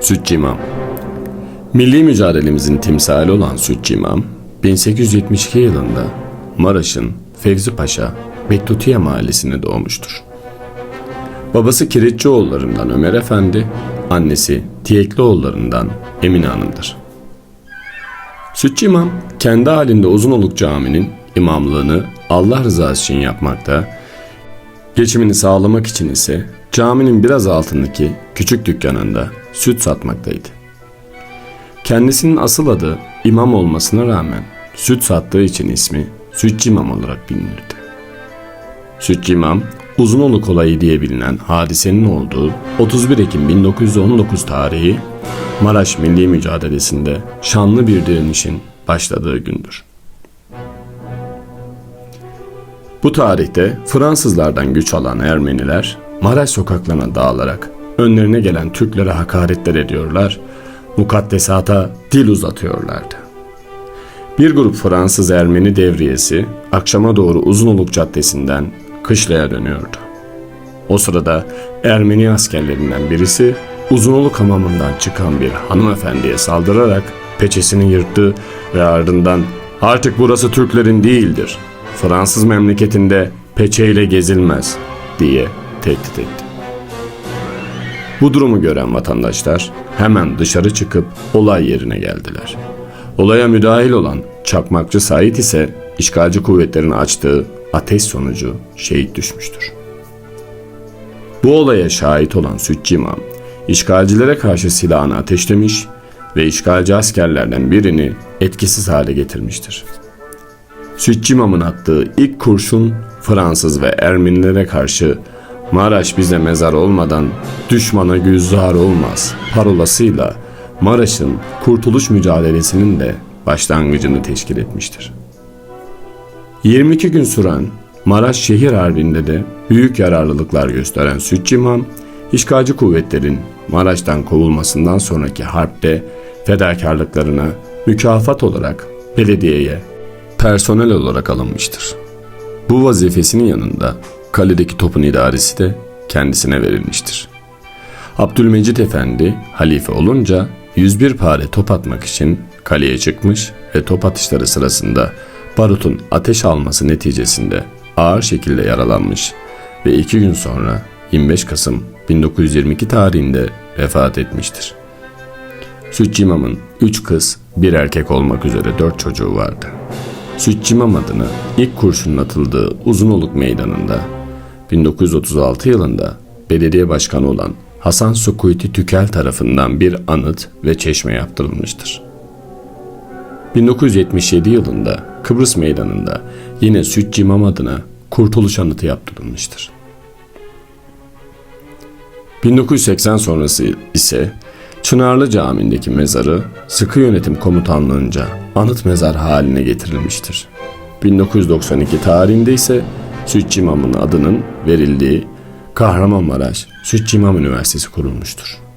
Sütçü İmam Milli mücadelemizin timsali olan Sütçü İmam, 1872 yılında Maraş'ın Fevzi Paşa, Bektutiye mahallesine doğmuştur. Babası Kireççioğullarından Ömer Efendi, annesi Tiyeklioğullarından Emine Hanım'dır. Sütçü İmam, kendi halinde Uzunoluk Camii'nin imamlığını Allah rızası için yapmakta, geçimini sağlamak için ise caminin biraz altındaki küçük dükkanında süt satmaktaydı. Kendisinin asıl adı imam olmasına rağmen süt sattığı için ismi Sütçü İmam olarak bilinirdi. Sütçü İmam, Uzunoluk olayı diye bilinen hadisenin olduğu 31 Ekim 1919 tarihi Maraş Milli Mücadelesi'nde şanlı bir direnişin başladığı gündür. Bu tarihte Fransızlardan güç alan Ermeniler Maraş sokaklarına dağılarak önlerine gelen Türklere hakaretler ediyorlar, mukaddesata dil uzatıyorlardı. Bir grup Fransız Ermeni devriyesi akşama doğru Uzunoluk Caddesi'nden kışlaya dönüyordu. O sırada Ermeni askerlerinden birisi Uzunoluk hamamından çıkan bir hanımefendiye saldırarak peçesini yırttı ve ardından artık burası Türklerin değildir. Fransız memleketinde peçeyle gezilmez diye tehdit etti. Bu durumu gören vatandaşlar hemen dışarı çıkıp olay yerine geldiler. Olaya müdahil olan Çakmakçı Sait ise işgalci kuvvetlerin açtığı ateş sonucu şehit düşmüştür. Bu olaya şahit olan Sütçü İmam, işgalcilere karşı silahını ateşlemiş ve işgalci askerlerden birini etkisiz hale getirmiştir. Sütçü İmam'ın attığı ilk kurşun Fransız ve Ermenilere karşı Maraş bize mezar olmadan düşmana güzzar olmaz parolasıyla Maraş'ın kurtuluş mücadelesinin de başlangıcını teşkil etmiştir. 22 gün süren Maraş şehir harbinde de büyük yararlılıklar gösteren Sütçü İmam, işgalci kuvvetlerin Maraş'tan kovulmasından sonraki harpte fedakarlıklarına mükafat olarak belediyeye personel olarak alınmıştır. Bu vazifesinin yanında kaledeki topun idaresi de kendisine verilmiştir. Abdülmecit Efendi halife olunca 101 pare top atmak için kaleye çıkmış ve top atışları sırasında barutun ateş alması neticesinde ağır şekilde yaralanmış ve iki gün sonra 25 Kasım 1922 tarihinde vefat etmiştir. Sütçü İmam'ın 3 kız, bir erkek olmak üzere 4 çocuğu vardı. Sütçü adına ilk kurşunun atıldığı Uzunoluk Meydanı'nda 1936 yılında belediye başkanı olan Hasan Sukuyti Tükel tarafından bir anıt ve çeşme yaptırılmıştır. 1977 yılında Kıbrıs Meydanı'nda yine Sütçü İmam adına Kurtuluş Anıtı yaptırılmıştır. 1980 sonrası ise Çınarlı Camii'ndeki mezarı sıkı yönetim komutanlığınca anıt mezar haline getirilmiştir. 1992 tarihinde ise Sütçü İmam'ın adının verildiği Kahramanmaraş Sütçü İmam Üniversitesi kurulmuştur.